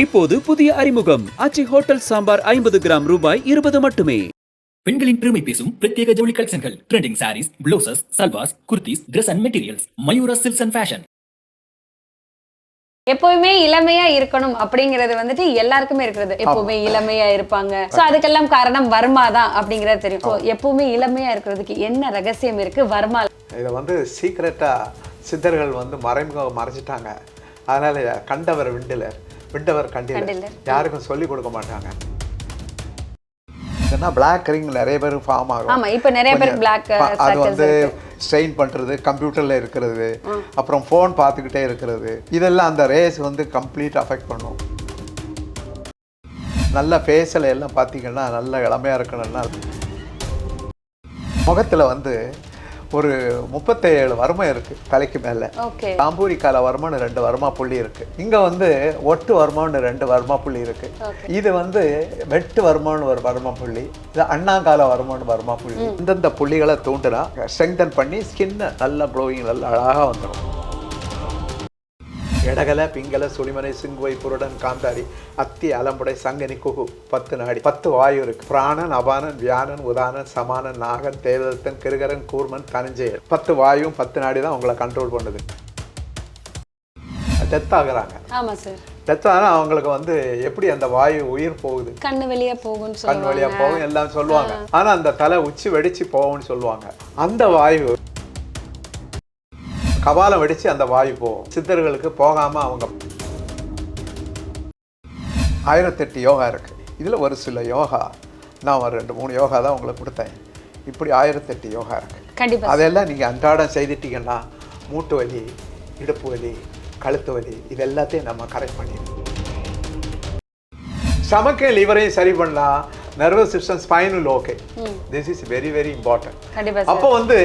இப்போது புதிய அறிமுகம். அச்சி ஹோட்டல் சாம்பார் ஐம்பது கிராம் ரூபாய் இருபது மட்டுமே. பெண்களின் பெருமை பேசும் பிரத்யேக ஜவுளி கலெக்ஷன்கள். Trending sarees blouses salwars kurtis Dress and materials Mayura silks and fashion எப்பவுமே இளமையா இருக்கணும் அப்படிங்கறது வந்துட்டு எல்லாருக்குமே இருக்கிறது. எப்பவுமே இளமையா இருப்பாங்க. சோ அதுக்கெல்லாம் காரணம் வர்மா தான் அப்படிங்கறது தெரியும். எப்பவுமே இளமையா இருக்கிறதுக்கு என்ன ரகசியம் இருக்கு? வர்மா. இதை வந்து சீக்ரெட்டாக சித்தர்கள் வந்து மறைமுக மறைச்சிட்டாங்க. அதனால கண்டவர் விண்டிலர். விண்டவர் கண்டிலர். யாருக்கும் சொல்லி கொடுக்க மாட்டாங்க. ஏன்னா பிளாக் ரிங் நிறைய பேர் ஃபார்ம் ஆகும். ஆமா, இப்ப நிறைய பேர் கொஞ்சம் black, ப- அது வந்து ஸ்ட்ரெயின் பண்ணுறது கம்ப்யூட்டரில் இருக்கிறது அப்புறம் ஃபோன் பார்த்துக்கிட்டே இருக்கிறது இதெல்லாம் அந்த ரேஸ் வந்து கம்ப்ளீட் அஃபெக்ட் பண்ணும். நல்ல ஃபேஸில் எல்லாம் பார்த்தீங்கன்னா நல்ல இளமையாக இருக்கணும்னா முகத்தில் வந்து ஒரு முப்பத்தேழு வருமம் இருக்குது தலைக்கு மேலே. தாம்பூரி கால வருமானு ரெண்டு வருமா புள்ளி இருக்கு. இங்க வந்து ஒட்டு வருமானு ரெண்டு வருமா புள்ளி இருக்கு. இது வந்து வெட்டு வருமானு ஒரு வருமா புள்ளி இது அண்ணாங்கால வருமானு வருமா புள்ளி. இந்தந்த புள்ளிகளை தூண்டுனா ஸ்ட்ரெங்தன் பண்ணி ஸ்கின் நல்ல க்ளோயிங் நல்ல அழகா வந்துடும் எடகல பிங்கல சுழிமனை சிங்குவை புருடன் காந்தாரி அத்தி அலம்புடை சங்கனி குகு பத்து நாடி பத்து வாயு இருக்கு பிராணன் அபானன் வியானன் உதானன் சமானன் நாகன் தேவதத்தன் கிருகரன் கூர்மன் தனஞ்செயல் பத்து வாயும் பத்து நாடி தான் உங்களை கண்ட்ரோல் பண்ணுது டெத் ஆகுறாங்க ஆமா சார் டெத் ஆனால் அவங்களுக்கு வந்து எப்படி அந்த வாயு உயிர் போகுது கண்ணு வெளியே போகும்னு கண் வழியா போகும் எல்லாம் சொல்லுவாங்க ஆனா அந்த தலை உச்சி வெடிச்சு போகும்னு சொல்லுவாங்க அந்த வாயு கபாலம் வெடிச்சு அந்த வாயு போகும். சித்தர்களுக்கு போகாம அவங்க ஆயிரத்தெட்டு யோகா இருக்கு. இதுல ஒரு சில யோகா நான் ஒரு ரெண்டு மூணு யோகா தான் உங்களுக்கு கொடுத்தேன். இப்படி ஆயிரத்தெட்டு யோகா இருக்கு. கண்டிப்பா. அதெல்லாம் நீங்கள் அன்றாடம் செய்துட்டீங்கன்னா மூட்டு வலி இடுப்பு வலி கழுத்து வலி இது எல்லாத்தையும் நம்ம கரெக்ட் பண்ணிடணும். ஸ்டமக்கு லிவரையும் சரி பண்ணலாம் nervous system spinal okay this is very very important அப்போ வந்து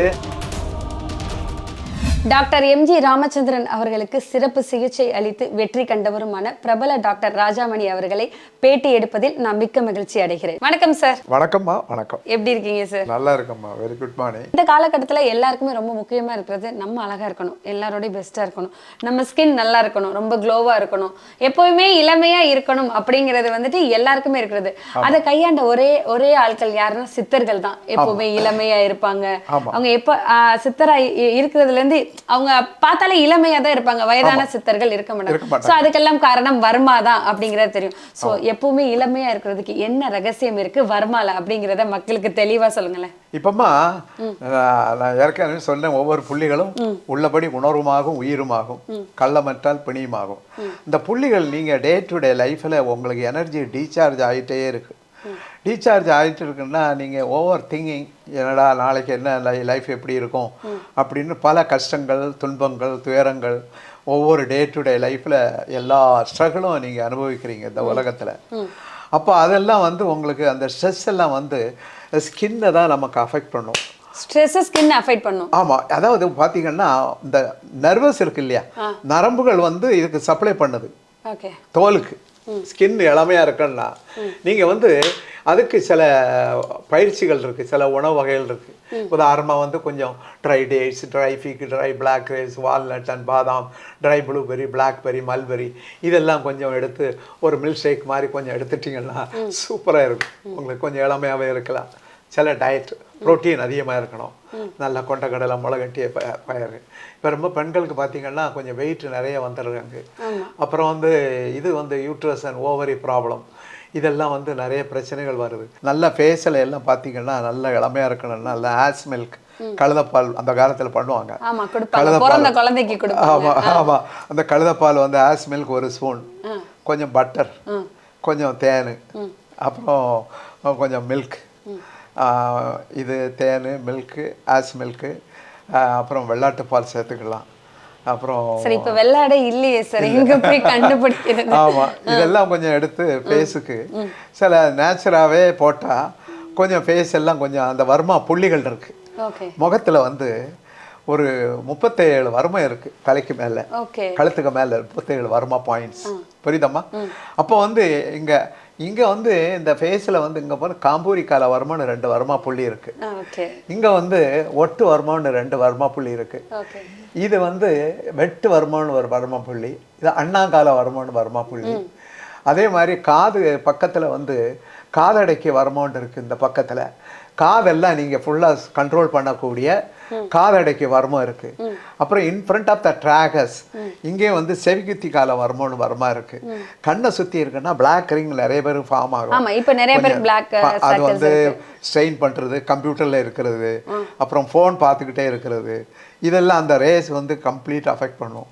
டாக்டர் எம்ஜி ராமச்சந்திரன் அவர்களுக்கு சிறப்பு சிகிச்சை அளித்து வெற்றி கண்டவருமான பிரபல டாக்டர் ராஜாமணி அவர்களை பேட்டி எடுப்பதில் நான் மிக்க மகிழ்ச்சி அடைகிறேன். வணக்கம் சார் வணக்கம்மா வணக்கம். எப்படி இருக்கீங்க சார் நல்லா இருக்கம்மா. வெரி குட் மார்னிங் இந்த காலகட்டத்தில் எல்லாருக்குமே ரொம்ப முக்கியமா இருக்கிறது நம்ம அழகா இருக்கணும் எல்லாரோடய பெஸ்ட்டாக இருக்கணும். நம்ம ஸ்கின் நல்லா இருக்கணும் ரொம்ப க்ளோவா இருக்கணும். எப்பவுமே இளமையா இருக்கணும் அப்படிங்கிறது வந்துட்டு எல்லாருக்குமே இருக்கிறது. அதை கையாண்ட ஒரே ஒரே ஆட்கள் யாருன்னா சித்தர்கள் தான். எப்பவுமே இளமையா இருப்பாங்க. அவங்க எப்ப ஆஹ், சித்தரா இ- இருக்கிறதுல இருந்து அவங்க பார்த்தாலே இளமையா தான் இருப்பாங்க. வயதான சித்தர்கள் இருக்க மாட்டாங்க. ஸோ அதுக்கெல்லாம் காரணம் வர்மா தான் அப்படிங்கிறது தெரியும். ஸோ எப்பவுமே இளமையா இருக்கிறதுக்கு என்ன ரகசியம் இருக்கு? வர்மால அப்படிங்கிறத மக்களுக்கு தெளிவா சொல்லுங்களேன். இப்பம்மா நான் ஏற்கனவே சொன்னேன் ஒவ்வொரு புள்ளிகளும் உள்ளபடி உணர்வுமாகும் உயிருமாகும். கள்ளமற்றால் பிணியுமாகும். இந்த புள்ளிகள் நீங்கள் டே டு டே லைஃப்பில் உங்களுக்கு எனர்ஜி டீசார்ஜ் ஆகிட்டே இருக்கு. டீசார்ஜ் ஆகிட்டு இருக்குன்னா நீங்கள் ஓவர் திங்கிங் என்னடா நாளைக்கு என்ன லைஃப் எப்படி இருக்கும் அப்படின்னு பல கஷ்டங்கள் துன்பங்கள் துயரங்கள் ஒவ்வொரு டே டு டே லைஃப்பில் எல்லா ஸ்ட்ரகிளும் நீங்கள் அனுபவிக்கிறீங்க இந்த உலகத்தில். அப்போ அதெல்லாம் வந்து உங்களுக்கு அந்த ஸ்ட்ரெஸ் எல்லாம் வந்து ஸ்கின்னை தான் நமக்கு அஃபெக்ட் பண்ணும். ஸ்ட்ரெஸ் ஸ்கின் அஃபெக்ட் பண்ணும். ஆமாம் அதாவது பார்த்தீங்கன்னா இந்த நர்வஸ் இருக்கு இல்லையா? நரம்புகள் வந்து இதுக்கு சப்ளை பண்ணுது. ஓகே தோலுக்கு. ஸ்கின் இளமையாக இருக்குன்னா நீங்கள் வந்து அதுக்கு சில பயிற்சிகள் இருக்குது சில உணவு வகைகள் இருக்குது உதாரணமாக வந்து கொஞ்சம் dry dates dry fig dry black rice walnut and பாதாம் ட்ரை ப்ளூபெரி பிளாக்பெரி மல்பெரி இதெல்லாம் கொஞ்சம் எடுத்து ஒரு மில்க் ஷேக் மாதிரி கொஞ்சம் எடுத்துட்டிங்கன்னா சூப்பராக இருக்கும். உங்களுக்கு கொஞ்சம் இளமையாகவே இருக்கலாம். சில டயட் புரோட்டீன் அதிகமாக இருக்கணும். நல்ல கொண்டக்கடலை முளைகட்டிய ப பயிர் இப்போ ரொம்ப பெண்களுக்கு பார்த்தீங்கன்னா கொஞ்சம் வெயிட் நிறைய வந்துடுறாங்க அப்புறம் வந்து இது வந்து யூட்ரஸ் அண்ட் ஓவரி ப்ராப்ளம் இதெல்லாம் வந்து நிறைய பிரச்சனைகள் வருது. நல்ல ஃபேஸில் எல்லாம் பார்த்தீங்கன்னா நல்ல இளமையாக இருக்கணும்னா நல்ல ஆஸ் மில்க் கழுதப்பால் அந்த காலத்தில் பண்ணுவாங்க. கொடுப்பாங்க. ஆமாம் ஆமாம் அந்த கழுதப்பால் வந்து ஆஸ் மில்க் ஒரு ஸ்பூன் கொஞ்சம் பட்டர் கொஞ்சம் தேன். அப்புறம் கொஞ்சம் மில்க் இது தேன் மில்க்கு ஆஸ் மில்க்கு அப்புறம் வெள்ளாட்டு பால் சேர்த்துக்கலாம். அப்புறம் சரி இப்ப வெள்ளாடை இல்லையே சார் எங்க போய் கண்டுபிடிக்கிறது? ஆமாம் இதெல்லாம் கொஞ்சம் எடுத்து ஃபேஸுக்கு சில நேச்சுராகவே போட்டால் கொஞ்சம் ஃபேஸ் எல்லாம் கொஞ்சம் அந்த வர்மா புள்ளிகள் இருக்கு. ஓகே. முகத்தில் வந்து ஒரு முப்பத்தேழு வருமம் இருக்கு தலைக்கு மேலே. கழுத்துக்கு மேலே முப்பத்தேழு வருமா பாயிண்ட்ஸ் புரியுதம்மா? அப்போ வந்து இங்கே இங்கே வந்து இந்த ஃபேஸில் வந்து இங்கே பாரு காம்பூரி கால வருமானு ரெண்டு வருமா புள்ளி இருக்கு. ஓகே இங்கே வந்து ஒட்டு வருமானு ரெண்டு வருமா புள்ளி இருக்கு. ஓகே இது வந்து வெட்டு வருமானு ஒரு வருமா புள்ளி இது அண்ணாங்கால வருமானு வருமா புள்ளி. அதே மாதிரி காது பக்கத்தில் வந்து காதடைக்கு வரமோன்னு இருக்குது இந்த பக்கத்தில். காதெல்லாம் நீங்கள் ஃபுல்லாக கண்ட்ரோல் பண்ணக்கூடிய காதடைக்கு வர்மம் இருக்கு? அப்புறம் இன் ஃப்ரண்ட் ஆஃப் த ட்ராகஸ் இங்கே வந்து செவிக்குத்தி கால வர்மம்னு வர்மா இருக்கு? கண்ணை சுற்றி இருக்குன்னா பிளாக் ரிங் நிறைய பேர் ஃபார்ம் ஆகும். இப்ப நிறைய uh, அது வந்து. ஸ்ட்ரெயின் பண்ணுறது கம்ப்யூட்டரில் இருக்கிறது அப்புறம் ஃபோன் பார்த்துக்கிட்டே இருக்கிறது. இதெல்லாம் அந்த ரேஸ் வந்து கம்ப்ளீட் அஃபெக்ட் பண்ணும்.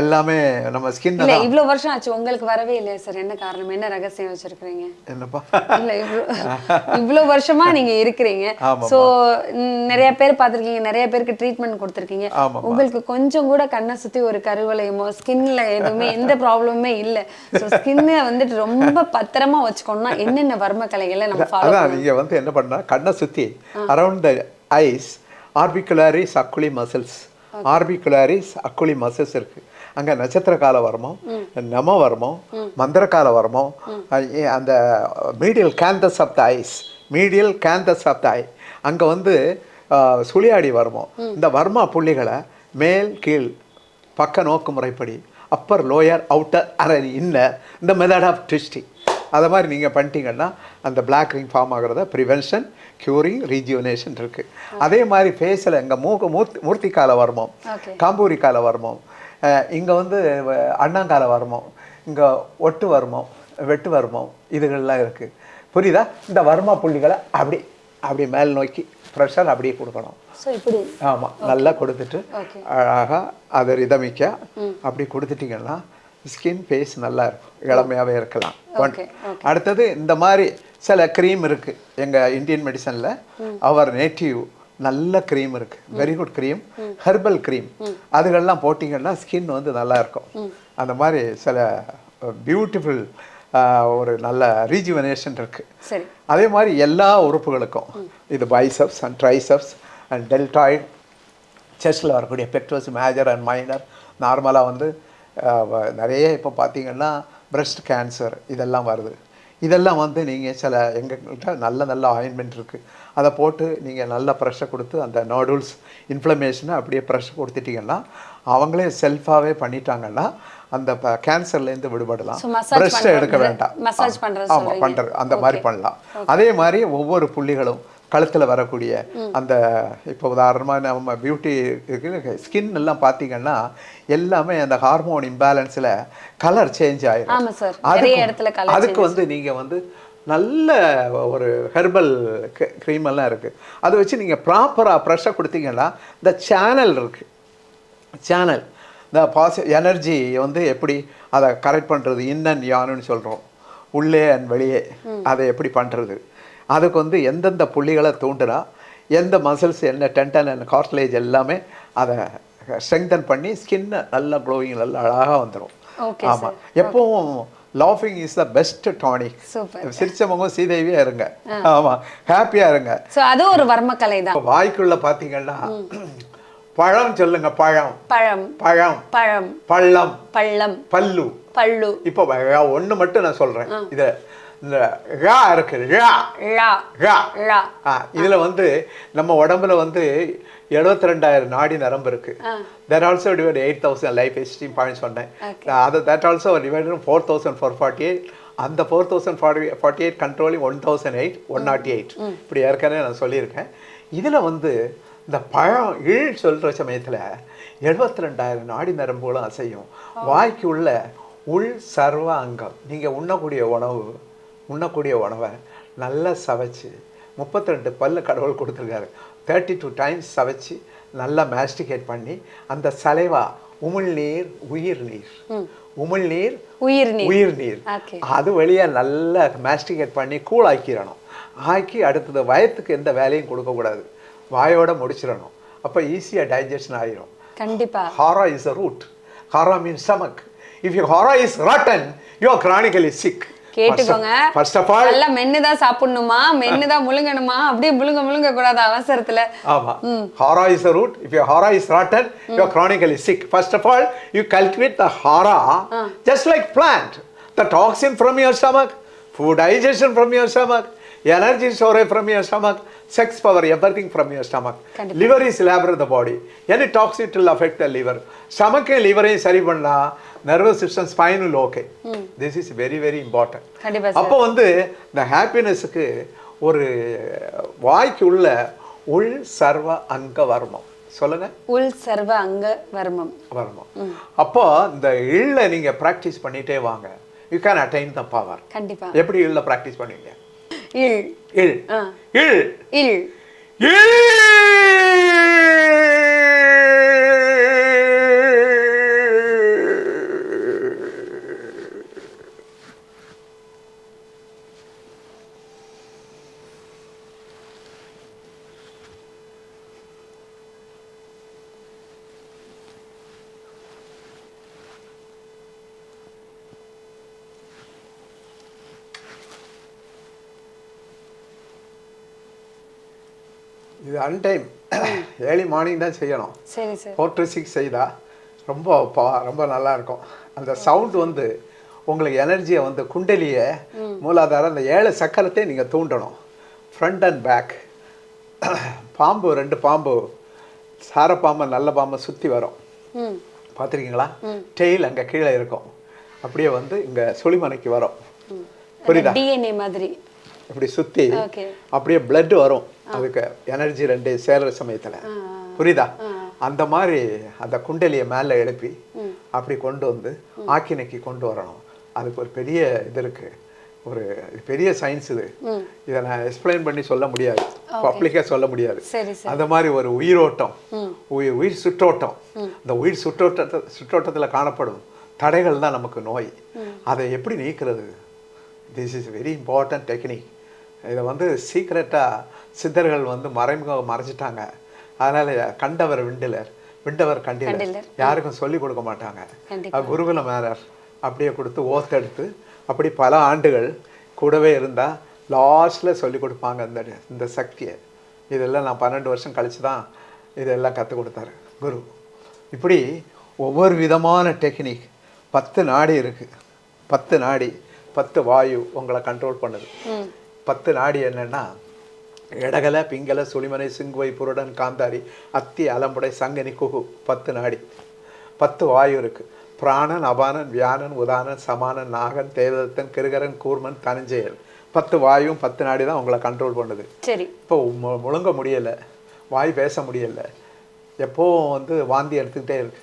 எல்லாமே நம்ம ஸ்கின் இல்ல இவ்வளவு வருஷம் ஆச்சு உங்களுக்கு வரவே இல்லையா சார். என்ன காரணம்? என்ன ரகசியம் வச்சிருக்கீங்க என்னப்பா? இல்ல இவ்ளோ இவ்வளவு வருஷமா நீங்க இருக்கிறீங்க. சோ நிறைய பேர் பார்த்திருக்கீங்க நிறைய பேருக்கு ட்ரீட்மெண்ட் கொடுத்திருக்கீங்க. உங்களுக்கு கொஞ்சம் கூட கண்ணை சுத்தி ஒரு கருவளையமோ ஸ்கின்ல எதுவுமே எந்த ப்ராப்ளமுமே இல்ல. சோ ஸ்கின்னை வந்துட்டு ரொம்ப பத்திரமா வச்சுக்கணும்னா என்னென்ன வர்ம கலைகளை நம்ம ஃபாலோ நீங்க வந்து என்ன பண்ணா கண்ணை சுத்தி around the eyes orbicularis oculi muscles orbicularis oculi muscles இருக்கு. அங்க நட்சத்திர கால வர்மம் நம வர்மம் மந்திர கால வர்மம் அந்த medial canthus of the eyes medial canthus of the eye அங்க வந்து சுழியாடி வர்மம். இந்த வர்மா புள்ளிகளை மேல் கீழ் பக்க நோக்கு முறைப்படி அப்பர் லோயர் அவுட்டர் அரை இன்னர் இந்த மெத்தட் ஆஃப் ட்விஸ்டிங் அதை மாதிரி நீங்கள் பண்ணிட்டீங்கன்னா அந்த பிளாக் ரிங் ஃபார்ம் ஆகிறத ப்ரிவென்ஷன் க்யூரிங் ரீஜுவனேஷன் இருக்குது அதே மாதிரி ஃபேஸில் இங்கே மூக்கு மூர்த்தி மூர்த்தி கால வர்மம். காம்பூரி கால வர்மம் இங்கே வந்து அண்ணாங்கால வர்மம் இங்கே ஒட்டு வர்மம் வெட்டு வர்மம் இதுகள்லாம் இருக்குது புரியுதா? இந்த வர்மா புள்ளிகளை அப்படி அப்படி மேல் நோக்கி ப்ரெஷர் அப்படியே கொடுக்கணும். ஆமாம் நல்லா கொடுத்துட்டு. அழகாக அதை ரிதமிக்க அப்படி கொடுத்துட்டீங்கன்னா ஸ்கின் ஃபேஸ் நல்லா இருக்கும் இளமையாகவே இருக்கலாம். ஒன் அடுத்தது இந்த மாதிரி சில க்ரீம் இருக்கு. எங்கள் இந்தியன் மெடிசனில் அவர் நேட்டிவ் நல்ல க்ரீம் இருக்கு. Very good cream herbal cream அதுகள்லாம் போட்டிங்கன்னா ஸ்கின் வந்து நல்லா இருக்கும். அந்த மாதிரி சில பியூட்டிஃபுல் ஒரு நல்ல ரீஜுவனேஷன் இருக்கு. சரி. அதே மாதிரி எல்லா உறுப்புகளுக்கும். இது biceps and triceps and deltoid செஸ்டில் வரக்கூடிய பெக்டோஸ் மேஜர் அண்ட் மைனர் நார்மலாக வந்து நிறைய இப்போ பார்த்தீங்கன்னா பிரஸ்ட் கேன்சர் இதெல்லாம் வருது. இதெல்லாம் வந்து நீங்கள் சில எங்கள்கிட்ட நல்ல நல்ல ஆயின்மெண்ட் இருக்குது அதை போட்டு நீங்கள் நல்ல ப்ரெஷர் கொடுத்து அந்த நோடுல்ஸ் இன்ஃப்ளமேஷனை அப்படியே ப்ரெஷர் கொடுத்துட்டீங்கன்னா அவங்களே செல்ஃபாகவே பண்ணிட்டாங்கன்னா அந்த கேன்சர்லேருந்து விடுபடலாம். பிரஸ்ட்டை எடுக்க வேண்டாம். ஆமாம். பண்ணுறது அந்த மாதிரி பண்ணலாம். அதே மாதிரி ஒவ்வொரு புள்ளிகளும் கழுத்தில் வரக்கூடிய அந்த இப்போ உதாரணமாக நம்ம பியூட்டி ஸ்கின் எல்லாம் பார்த்தீங்கன்னா எல்லாமே அந்த ஹார்மோன் இம்பேலன்ஸில் கலர் சேஞ்ச் ஆயிடும் colour அதுக்கு வந்து நீங்கள் வந்து நல்ல ஒரு ஹெர்பல் க்ரீம் எல்லாம் இருக்குது அதை வச்சு நீங்கள் ப்ராப்பராக ப்ரெஷ்ஷாக கொடுத்தீங்கன்னா இந்த சேனல் இருக்குது சேனல் இந்த பாசி எனர்ஜி வந்து எப்படி அதை கரெக்ட் பண்ணுறது இன் அண்ட் யானுன்னு சொல்கிறோம் உள்ளே அண்ட் வெளியே. அதை எப்படி பண்ணுறது அதுக்கு வந்து எந்தெந்த புள்ளிகளை தூண்டுனா எந்த மசில்ஸ் என்ன டென்டன் அண்ட் கார்ட்லேஜ் எல்லாமே அதை ஸ்ட்ரெங்தன் பண்ணி ஸ்கின்னை நல்லா க்ளோயிங் நல்லா அழகாக வந்துடும் ஆமாம் எப்பவும் லாஃபிங் is the best tonic Super. சிரிச்ச முகம் சீதேவியாக இருங்க ஆமாம் ஹாப்பியாக இருங்க. அது ஒரு வர்ம கலை தான் வாய்க்குள்ள பார்த்தீங்கன்னா பழம் சொல்லுங்க பழம். பழம். பழம். பழம். பள்ளம். பள்ளம். பல்லு. பள்ளு. இப்போ ஒன்று மட்டும் நான் சொல்றேன். இத இந்த ழா இருக்கு ழா. ழா. ழா. ழா. ஆ இதுல வந்து நம்ம உடம்புல வந்து எழுபத்தி ரெண்டாயிரம் நாடி நரம்பு இருக்கு. That also divide eight thousand life esteem point சொன்னேன். அது that also divide four thousand four forty eight அந்த four thousand forty forty eight controlling one thousand eight one ninety eight இப்படி ஏற்கனவே நான் சொல்லியிருக்கேன். இதில் வந்து இந்த பழம் இழ் சொல்கிற சமயத்தில் எழுபத்தி ரெண்டாயிரம் நாடி நரம்புகளும் அசையும். வாய்க்கு உள்ள உள் சர்வ அங்கம் நீங்கள் உண்ணக்கூடிய உணவு உண்ணக்கூடிய உணவை நல்லா சவைச்சு முப்பத்தி ரெண்டு பல்லு கடவுள் கொடுத்துருக்காரு. தேர்ட்டி டூ டைம்ஸ் சவைச்சு நல்லா மேஸ்டிகேட் பண்ணி அந்த சலைவா உமிழ்நீர் உயிர் நீர். உமிழ்நீர் உயிர் நீர். உயிர் நீர். அது வழியா நல்லா மேஸ்டிகேட் பண்ணி கூழ் ஆக்கிடணும். ஆக்கி அடுத்தது வயத்துக்கு எந்த வேலையும் கொடுக்கக்கூடாது வாயோட முடிச்சிடணும். அப்போ ஈஸியாக டைஜஷன் ஆயிரும். கண்டிப்பா. Hara is a root. Hara means stomach. If your hara is rotten, you are chronically sick. கேட்டுக்கோங்க First of all, நல்லா மென்னுதான் சாப்பிடணுமா மென்னுதான் முழுங்கணுமா அப்படியே முழுங்க முழுங்க கூடாது அவசரத்துல ஆமா. Is a root. If your hara is rotten, you are chronically sick. First of all, you cultivate the hara just like plant. The toxin from your stomach, food digestion from your stomach, energy storage from your stomach, sex power everything from your stomach கண்டிப்பா. Liver is labour the body any toxic will affect the liver. ஸ்டமக்கையும் லிவரையும் சரி பண்ணா nervous system spinal okay this is very very important அப்போ வந்து இந்த ஹாப்பினஸுக்கு ஒரு வாய்க்கு உள்ள உள் சர்வ அங்க வர்மம். சொல்லுங்க. உள் சர்வ அங்க வர்மம். வர்மம். அப்போ இந்த இள்ள நீங்க ப்ராக்டிஸ் பண்ணிட்டே வாங்க. You can attain the power கண்டிப்பா. எப்படி இள்ள ப்ராக்டிஸ் பண்ணுவீங்க? 일. 일. 어. 일. 일. 일. இது அன்டைம் ஏர்லி மார்னிங் தான் செய்யணும். சரி சார். ஃபோர் டு சிக்ஸ் செய்தா ரொம்ப பா- ரொம்ப நல்லா இருக்கும் அந்த சவுண்ட் வந்து உங்களுக்கு எனர்ஜியை வந்து குண்டலியை மூலாதாரம் அந்த ஏழு சக்கரத்தை நீங்கள் தூண்டணும். ஃப்ரண்ட் அண்ட் பேக் பாம்பு ரெண்டு பாம்பு சார பாம்பு நல்ல பாம்பை சுற்றி வரும். பார்த்துருக்கீங்களா? டெய்ல் அங்கே கீழே இருக்கும். அப்படியே வந்து இங்கே சுழிமனைக்கு வரும். புரியுதா? டிஎன்ஏ மாதிரி. இப்படி சுற்றி ஓகே அப்படியே blood வரும். அதுக்கு எனர்ஜி ரெண்டு சேர்ற சமயத்தில். புரியுதா? அந்த மாதிரி அந்த குண்டலியை மேலே எழுப்பி அப்படி கொண்டு வந்து ஆக்கினைக்கு கொண்டு வரணும். அதுக்கு ஒரு பெரிய இது இருக்கு. ஒரு பெரிய சயின்ஸ் இது. இதை நான் எக்ஸ்பிளைன் பண்ணி சொல்ல முடியாது. பப்ளிக்காக சொல்ல முடியாது. அந்த மாதிரி ஒரு உயிரோட்டம். உயிர் உயிர் சுற்றோட்டம். அந்த உயிர் சுற்றோட்டத்தை சுற்றோட்டத்தில் காணப்படும் தடைகள் தான் நமக்கு நோய். அதை எப்படி நீக்கிறது? This is very important technique இதை வந்து சீக்ரெட்டாக சித்தர்கள் வந்து மறைமுக மறைச்சிட்டாங்க அதனால கண்டவர் விண்டிலர் விண்டவர் கண்டிலர். யாருக்கும் சொல்லி கொடுக்க மாட்டாங்க. குருகுல மேரர் அப்படியே கொடுத்து ஓத்தெடுத்து அப்படி பல ஆண்டுகள் கூடவே இருந்தால் லாஸ்ட்டில் சொல்லி கொடுப்பாங்க இந்த இந்த சக்தியை. இதெல்லாம் நான் பன்னெண்டு வருஷம் கழிச்சு தான் இதெல்லாம் கற்றுக் கொடுத்தாரு குரு. இப்படி ஒவ்வொரு விதமான டெக்னிக் பத்து நாடி இருக்குது பத்து நாடி பத்து வாயு உங்களை கண்ட்ரோல் பண்ணுது. பத்து நாடி என்னன்னா இடகல பிங்கல சுளிமனை சிங்குவை புருடன் காந்தாரி அத்தி அலம்புடை சங்கனி குகு பத்து நாடி. பத்து வாயு இருக்கு. பிராணன் அபானன் வியானன் உதானன் சமானன் நாகன் தேவதத்தன் கிருகரன் கூர்மன் தனஞ்சயன் பத்து வாயும் பத்து நாடி தான் உங்களை கண்ட்ரோல் பண்ணுது. சரி. இப்போ முழுங்க முடியல. வாய் பேச முடியல. எப்போவும் வந்து வாந்தி எடுத்துக்கிட்டே இருக்கு.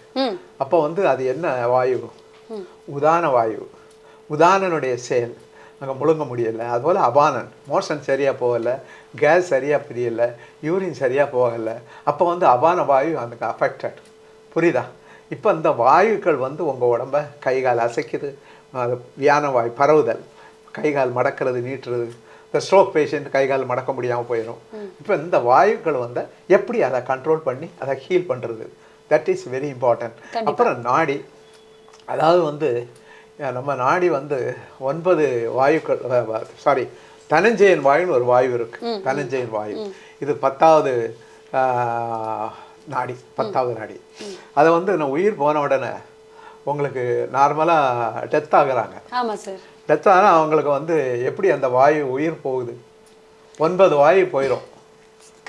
அப்போ வந்து அது என்ன வாயு? உதான வாயு. உதானனுடைய செயல். அங்கே முழுங்க முடியல. அதுபோல் அபானன். மோஷன் சரியாக போகலை. கேஸ் சரியாக பிரியல. யூரின் சரியாக போகலை. அப்போ வந்து அபான வாயு அதுக்கு அஃபெக்டட் புரியுதா? இப்போ இந்த வாயுக்கள் வந்து உங்கள் உடம்ப கை கால் அசைக்குது வியான வாயு பரவுதல். கை கால் மடக்கிறது நீட்டுறது. இந்த ஸ்ட்ரோக் பேஷண்ட் கை கால் மடக்க முடியாமல் போயிடும் இப்போ இந்த வாயுக்கள் வந்து எப்படி அதை கண்ட்ரோல் பண்ணி அதை ஹீல் பண்ணுறது தட் இஸ் வெரி இம்பார்ட்டன்ட் அப்புறம் நாடி. அதாவது வந்து நம்ம நாடி வந்து ஒன்பது வாயுக்கள் சாரி தனஞ்சயன் வாயுன்னு ஒரு வாயு இருக்கு. தனஞ்சயன் வாயு. இது பத்தாவது நாடி பத்தாவது நாடி. அதை வந்து நான் உயிர் போன உடனே உங்களுக்கு நார்மலாக டெத் ஆகுறாங்க. ஆமா சார். டெத் ஆனால் அவங்களுக்கு வந்து எப்படி அந்த வாயு உயிர் போகுது? ஒன்பது வாயு போயிடும்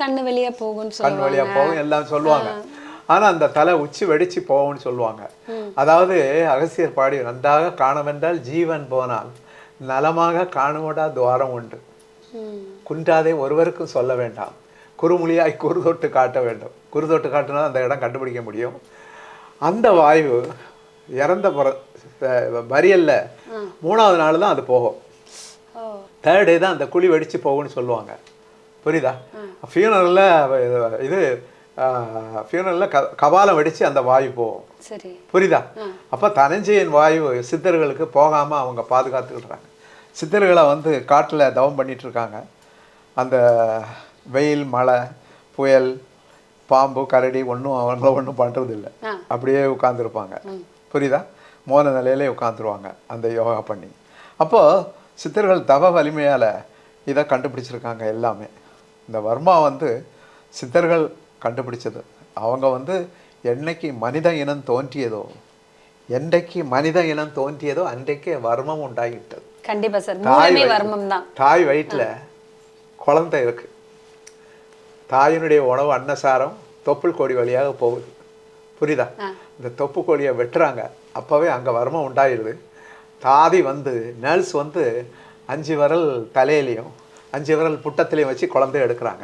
கண்ணு வெளியே போகும்னு கண் சொல்லுவாங்க. வழியா போகும் எல்லாம் சொல்லுவாங்க. ஆனா அந்த தலை உச்சி வெடிச்சு போகும்னு சொல்லுவாங்க. அதாவது அகசியர் பாடி நன்றாக காணவென்றால் ஜீவன் போனால் நலமாக காணுமடா துவாரம் உண்டு குன்றாதே ஒருவருக்கும் சொல்ல வேண்டாம். குறுமொழியாய் குறுதொட்டு காட்ட வேண்டும். குறுதொட்டு காட்டினா அந்த இடம் கண்டுபிடிக்க முடியும். அந்த வாயு இறந்த புற வரியல்ல. மூணாவது நாள் தான் அது போகும். தேர்ட் டே தான் அந்த குழி வெடிச்சு போகும்னு சொல்லுவாங்க. புரியுதா? ஃபியூனரில் இது ஃபியூனரில் க கபாலம் வெடிச்சு அந்த வாயு போகும். சரி. புரியுதா? அப்போ தனஞ்சயன் வாயு சித்தர்களுக்கு போகாமல் அவங்க பாதுகாத்துக்கிடுறாங்க சித்தர்களை வந்து காட்டில் தவம் பண்ணிட்டு இருக்காங்க அந்த வெயில் மழை புயல் பாம்பு கரடி ஒன்றும் அவங்கள ஒன்றும் பண்ணுறது இல்லை ஆ. அப்படியே உட்காந்துருப்பாங்க புரியுதா? மோன நிலையிலே உட்காந்துருவாங்க அந்த யோகா பண்ணி. அப்போது சித்தர்கள் தவ வலிமையால் இதை கண்டுபிடிச்சிருக்காங்க எல்லாமே. இந்த வர்மா வந்து சித்தர்கள் கண்டுபிடிச்சது. அவங்க வந்து என்னைக்கு மனித இனம் தோன்றியதோ என்றைக்கு மனித இனம் தோன்றியதோ அன்றைக்கே வர்மம் உண்டாகிட்டது கண்டிப்பா சார். வர்மம் தான் தாய் வயிற்றுல குழந்தை இருக்கு. தாயினுடைய உணவு அன்னசாரம் தொப்புள் கொடி வழியாக போகுது. புரியுதா? இந்த தொப்பு கொடியை வெட்டுறாங்க. அப்போவே அங்கே வர்மம் உண்டாயிருது தாதி வந்து நர்ஸ் வந்து அஞ்சு விரல் தலையிலையும் அஞ்சு விரல் புட்டத்திலையும் வச்சு குழந்தைய எடுக்கிறாங்க.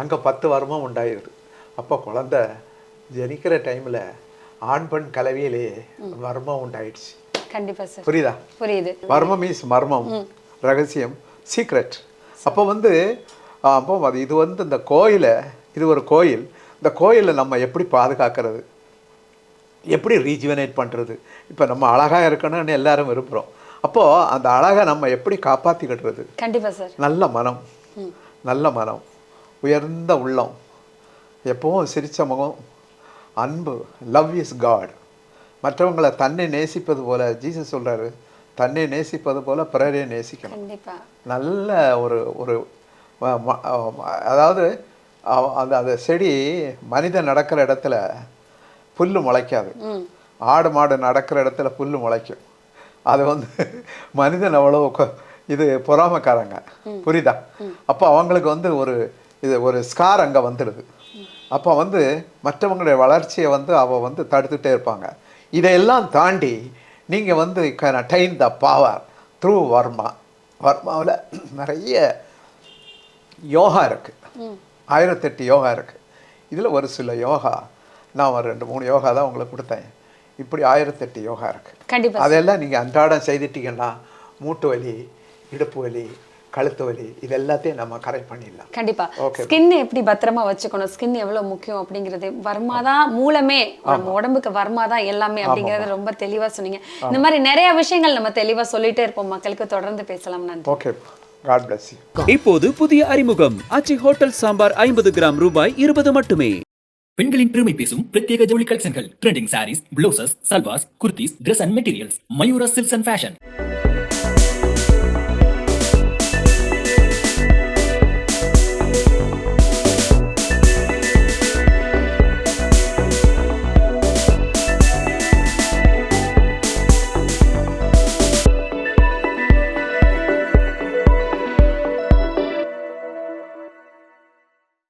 அங்கே பத்து வர்மம் உண்டாயிருது. அப்போ குழந்தை ஜனிக்கிற டைமில் ஆண் பெண் கலவையிலேயே வர்மம் உண்டாயிடுச்சு. கண்டிப்பா சார் புரியுதா? புரியுது. மர்மம் மீன்ஸ் மர்மம். ரகசியம் சீக்ரெட் அப்போ வந்து அப்போ அது இது வந்து இந்த கோயிலை இது ஒரு கோயில். இந்த கோயிலை நம்ம எப்படி பாதுகாக்கிறது? எப்படி ரீஜுவனேட் பண்ணுறது இப்போ நம்ம அழகாக இருக்கணும்னு எல்லாரும் விரும்புகிறோம் அப்போது அந்த அழகை நம்ம எப்படி காப்பாற்றிக்கிடுறது கண்டிப்பா சார் நல்ல மனம். நல்ல மனம். உயர்ந்த உள்ளம். எப்பவும் சிரிச்ச முகம் அன்பு லவ் இஸ் காட் மற்றவங்களை தன்னை நேசிப்பது போல ஜீசஸ் சொல்றாரு தன்னை நேசிப்பது போல பிறரை நேசிக்கணும். நல்ல ஒரு ஒரு அதாவது அந்த அந்த செடி மனிதன் நடக்கிற இடத்துல புல்லு முளைக்காது. ஆடு மாடு நடக்கிற இடத்துல புல்லு முளைக்கும். அது வந்து மனிதன் அவ்வளோ இது பொறாமைக்காரங்க. புரியுதா? அப்போ அவங்களுக்கு வந்து ஒரு இது ஒரு ஸ்கார் அங்கே வந்துடுது. அப்போ வந்து மற்றவங்களுடைய வளர்ச்சியை வந்து அவ வந்து தடுத்துட்டே இருப்பாங்க. இதையெல்லாம் தாண்டி நீங்கள் வந்து can attain the power through Varma வர்மாவில் நிறைய யோகா இருக்குது ஆயிரத்தெட்டு யோகா இருக்குது இதில் ஒரு சில யோகா நான் ஒரு ரெண்டு மூணு யோகா தான் உங்களுக்கு கொடுத்தேன். இப்படி ஆயிரத்தெட்டு யோகா இருக்குது கண்டிப்பா. அதெல்லாம் நீங்கள் அன்றாடம் செய்துட்டீங்கன்னா மூட்டு வலி இடுப்பு வலி கழுத்து வலி இது எல்லாத்தையும் நம்ம கரெக்ட் பண்ணிடலாம். கண்டிப்பா. ஸ்கின் எப்படி பத்திரமா வச்சுக்கணும்? ஸ்கின் எவ்வளவு முக்கியம் அப்படிங்கிறது வர்மாதான் மூலமே நம்ம உடம்புக்கு வர்மாதான் எல்லாமே அப்படிங்கறது ரொம்ப தெளிவா சொன்னீங்க. இந்த மாதிரி நிறைய விஷயங்கள் நம்ம தெளிவா சொல்லிட்டே இருப்போம். மக்களுக்கு தொடர்ந்து பேசலாம். நன்றி. Okay god bless you. இப்போது புதிய அறிமுகம். ஆச்சி ஹோட்டல் சாம்பார் ஐம்பது கிராம் ரூபாய் இருபது மட்டுமே. பெண்களின் பெருமை பேசும் பிரத்யேக ஜவுளி கலெக்ஷன்கள். Trending saris blouses salwars kurtis Dress and materials Mayura silks and fashion